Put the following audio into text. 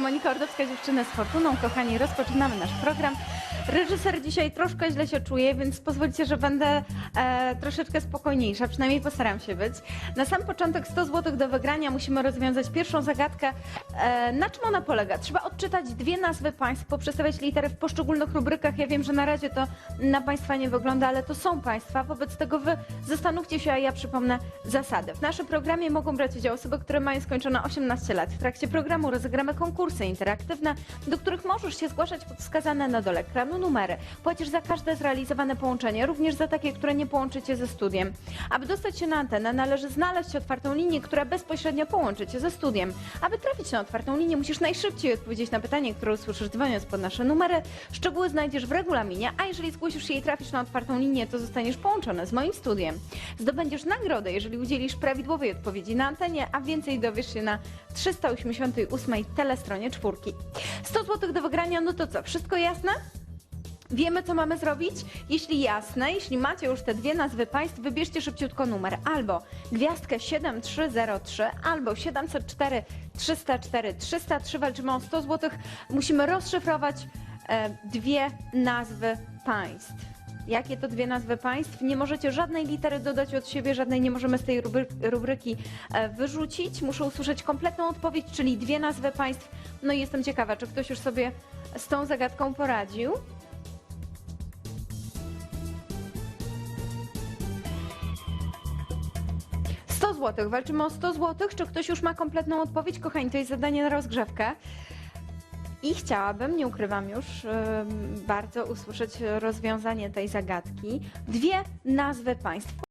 Monika Ordowska, dziewczyna z Fortuną. Kochani, rozpoczynamy nasz program. Reżyser dzisiaj troszkę źle się czuje, więc pozwólcie, że będę e, troszeczkę spokojniejsza, przynajmniej postaram się być. Na sam początek 100 zł do wygrania musimy rozwiązać pierwszą zagadkę. E, na czym ona polega? Trzeba odczytać dwie nazwy państw, poprzestawiać litery w poszczególnych rubrykach. Ja wiem, że na razie to na państwa nie wygląda, ale to są państwa. Wobec tego wy zastanówcie się, a ja przypomnę zasady. W naszym programie mogą brać udział osoby, które mają skończone 18 lat. W trakcie programu rozegramy konkursy interaktywne, do których możesz się zgłaszać pod wskazane na dole ekranu numery. Płacisz za każde zrealizowane połączenie, również za takie, które nie połączy cię ze studiem. Aby dostać się na antenę, należy znaleźć otwartą linię, która bezpośrednio połączy cię ze studiem. Aby trafić na otwartą linię, musisz najszybciej odpowiedzieć na pytanie, które usłyszysz dzwoniąc pod nasze numery. Szczegóły znajdziesz w regulaminie, a jeżeli zgłosisz się i trafisz na otwartą linię, to zostaniesz połączony z moim studiem. Zdobędziesz nagrodę, jeżeli udzielisz prawidłowej odpowiedzi na antenie, a więcej dowiesz się na 388 telestronie czwórki. 100 zł do wygrania, no to co, wszystko jasne? Wiemy, co mamy zrobić? Jeśli jasne, jeśli macie już te dwie nazwy państw, wybierzcie szybciutko numer albo gwiazdkę 7303, albo 704 304 303. Walczymy o 100 zł. Musimy rozszyfrować e, dwie nazwy państw. Jakie to dwie nazwy państw? Nie możecie żadnej litery dodać od siebie, żadnej nie możemy z tej rubry rubryki e, wyrzucić. Muszę usłyszeć kompletną odpowiedź, czyli dwie nazwy państw. No i jestem ciekawa, czy ktoś już sobie z tą zagadką poradził. Złotych. Walczymy o 100 złotych. Czy ktoś już ma kompletną odpowiedź? Kochani, to jest zadanie na rozgrzewkę. I chciałabym, nie ukrywam już, bardzo usłyszeć rozwiązanie tej zagadki. Dwie nazwy państw.